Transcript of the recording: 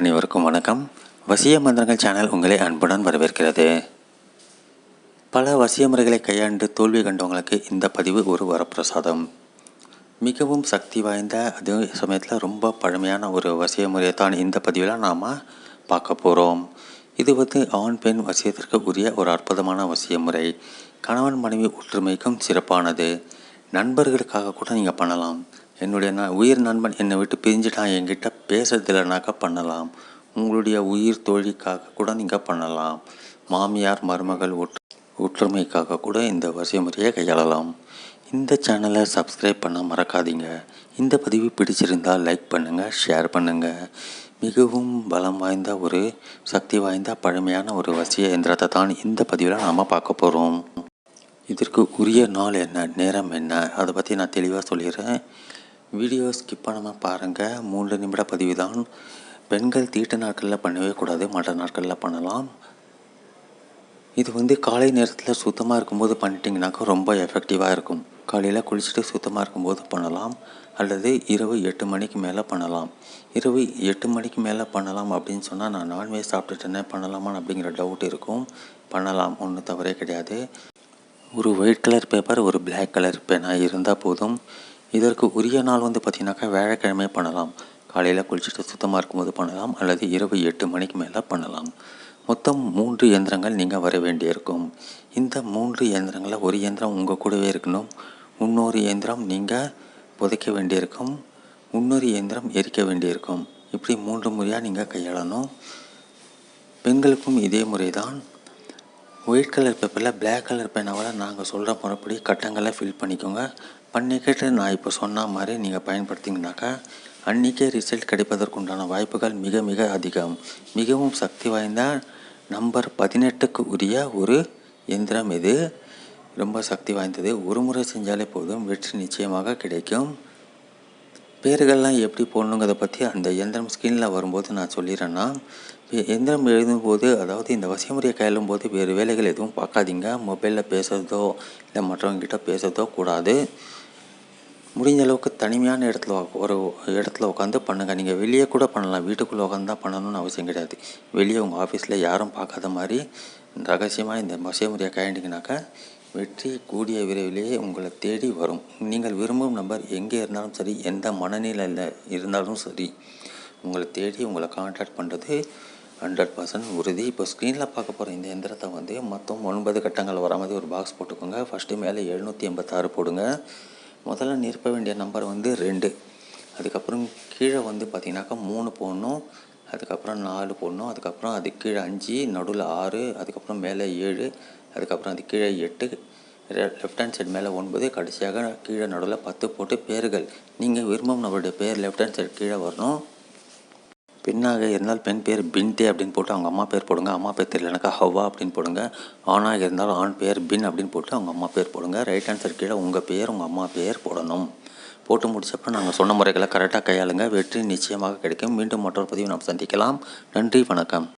அனைவருக்கும் வணக்கம். வசிய மந்திரங்கள் சேனல் உங்களை அன்புடன் வரவேற்கிறது. பல வசிய முறைகளை கையாண்டு தோல்வி கண்டவங்களுக்கு இந்த பதிவு ஒரு வரப்பிரசாதம். மிகவும் சக்தி வாய்ந்த அதே சமயத்தில் ரொம்ப பழமையான ஒரு வசிய முறையை தான் இந்த பதிவில் நாம் பார்க்க போகிறோம் இது வந்து ஆண் பெண் வசியத்திற்கு உரிய ஒரு அற்புதமான வசிய முறை. கணவன் மனைவி ஒற்றுமைக்கும் சிறப்பானது. நண்பர்களுக்காக கூட நீங்கள் பண்ணலாம். என்னுடைய நான் உயிர் நண்பன் என்னை விட்டு பிரிஞ்சுட்டான். என்கிட்ட பேசுறதில்லைனாக்கா பண்ணலாம். உங்களுடைய உயிர் தோழிக்காக கூட நீங்கள் பண்ணலாம். மாமியார் மருமகள் ஒற்று ஒற்றுமைக்காக கூட இந்த வசிய முறையை கையாளலாம். இந்த சேனலை சப்ஸ்கிரைப் பண்ண மறக்காதீங்க. இந்த பதிவு பிடிச்சிருந்தால் லைக் பண்ணுங்கள் ஷேர் பண்ணுங்கள் மிகவும் பலம் வாய்ந்த ஒரு சக்தி வாய்ந்த பழமையான ஒரு வசிய எந்திரத்தை தான் இந்த பதிவில் நாம் பார்க்க போகிறோம் இதற்கு உரிய நாள் என்ன நேரம் என்ன அதை பற்றி நான் தெளிவாக சொல்லிடுறேன். வீடியோ ஸ்கிப் பண்ணாமல் பாருங்கள் மூன்று நிமிட பதிவு தான் பெண்கள் தீட்டு நாட்களில் பண்ணவே கூடாது மற்ற நாட்களில் பண்ணலாம். இது வந்து காலை நேரத்தில் சுத்தமாக இருக்கும்போது பண்ணிட்டீங்கனாக்கா ரொம்ப எஃபெக்டிவாக இருக்கும். காலையில் குளிச்சுட்டு சுத்தமாக இருக்கும்போது பண்ணலாம். அல்லது இரவு எட்டு மணிக்கு மேலே பண்ணலாம். இரவு எட்டு மணிக்கு மேலே பண்ணலாம் அப்படின்னு சொன்னால் நான் நான்வெஜ் சாப்பிட்டுட்டேனே பண்ணலாமா அப்படிங்கிற டவுட் இருக்கும். பண்ணலாம் ஒன்றும் தவறே கிடையாது. ஒரு ஒயிட் கலர் பேப்பர் ஒரு பிளாக் கலர் பேனாக இருந்தால் போதும். இதற்கு உரிய நாள் வந்து பார்த்திங்கனாக்கா வியாழக்கிழமை பண்ணலாம். காலையில் குளிச்சுட்டு சுத்தமாக இருக்கும்போது பண்ணலாம் அல்லது இரவு எட்டு மணிக்கு மேலே பண்ணலாம். மொத்தம் மூன்று இயந்திரங்கள் நீங்கள் வர வேண்டியிருக்கும் இந்த மூன்று இயந்திரங்களில் ஒரு இயந்திரம் உங்கள் கூடவே இருக்கணும். இன்னொரு இயந்திரம் நீங்கள் புதைக்க வேண்டியிருக்கும் இன்னொரு இயந்திரம் எரிக்க வேண்டியிருக்கும் இப்படி மூன்று முறையாக நீங்கள் கையாளணும். பெண்களுக்கும் இதே முறை தான் ஒயிட் கலர் பேப்பரில் பிளாக் கலர் பேனாவில் நாங்கள் சொல்கிற முறைப்படி கட்டங்களை ஃபில் பண்ணிக்கோங்க. பண்ணிக்கிட்டு நான் இப்போ சொன்ன மாதிரி நீங்கள் பயன்படுத்திங்கனாக்கா அன்றைக்கே ரிசல்ட் கிடைப்பதற்குண்டான வாய்ப்புகள் மிக மிக அதிகம். மிகவும் சக்தி வாய்ந்த நம்பர் பதினெட்டுக்கு உரிய ஒரு எந்திரம் இது. ரொம்ப சக்தி வாய்ந்தது. ஒரு முறை செஞ்சாலே போதும். வெற்றி நிச்சயமாக கிடைக்கும். பேர்கள்லாம் எப்படி போடணுங்கிறத பற்றி அந்த எந்திரம் ஸ்க்ரீனில் வரும்போது நான் சொல்லிடுறேன்னா எந்திரம் எழுதும்போது அதாவது இந்த வசியமுறையை கையாளும் போது வேறு வேலைகள் எதுவும் பார்க்காதீங்க. மொபைலில் பேசுகிறதோ இல்லை மற்றவங்ககிட்ட பேசுகிறதோ கூடாது. முடிஞ்ச அளவுக்கு தனிமையான இடத்துல ஒரு இடத்துல உட்காந்து பண்ணுங்கள் நீங்கள் வெளியே கூட பண்ணலாம். வீட்டுக்குள்ளே உட்காந்து தான் பண்ணணும்னு அவசியம் கிடையாது. வெளியே உங்கள் ஆஃபீஸில் யாரும் பார்க்காத மாதிரி ரகசியமாக இந்த வசியமுறையை கையாண்டிங்கனாக்கா வெற்றி கூடிய விரைவிலேயே உங்களை தேடி வரும். நீங்கள் விரும்பும் நம்பர் எங்கே இருந்தாலும் சரி எந்த மனநிலையில் இருந்தாலும் சரி உங்களை தேடி உங்களை கான்டாக்ட் பண்ணுறது ஹண்ட்ரட் பர்சன்ட் உறுதி. இப்போ ஸ்க்ரீனில் பார்க்க போகிற இந்த எந்திரத்தை வந்து மொத்தம் ஒன்பது கட்டங்கள் வர மாதிரி ஒரு பாக்ஸ் போட்டுக்கோங்க. ஃபஸ்ட்டு மேலே எழுநூற்றி எண்பத்தாறு போடுங்க. முதல்ல நிரப்ப வேண்டிய நம்பர் வந்து ரெண்டு. அதுக்கப்புறம் கீழே வந்து பார்த்திங்கனாக்கா மூணு போடணும். அதுக்கப்புறம் நாலு போடணும். அதுக்கப்புறம் அது கீழே அஞ்சு நடுவில் ஆறு அதுக்கப்புறம் மேலே ஏழு அதுக்கப்புறம் அது கீழே எட்டு லெஃப்ட் ஹேண்ட் சைடு மேலே ஒன்பது கடைசியாக கீழே நடுவில் பத்து போட்டு பேர்கள் நீங்கள் விரும்பும் நம்மளுடைய பேர் லெஃப்ட் ஹேண்ட் சைடு கீழே வரணும். பெண்ணாக இருந்தால் பெண் பேர் பின்டே அப்படின்னு போட்டு அவங்க அம்மா பேர் போடுங்க. அம்மா பேர் தெரியலனாக்கா ஹவ்வா அப்படின்னு போடுங்க. ஆணாக இருந்தால் ஆண் பேர் பின் அப்படின்னு போட்டு அவங்க அம்மா பேர் போடுங்க. ரைட் ஹேண்ட் சைடு கீழே உங்கள் பேர் உங்கள் அம்மா பேர் போடணும். போட்டு முடிச்சப்போ நாங்கள் சொன்ன முறைகளை கரெக்டாக கையாளுங்க. வெற்றி நிச்சயமாக கிடைக்கும். மீண்டும் மற்றொரு பதிவு நாம் சந்திக்கலாம். நன்றி வணக்கம்.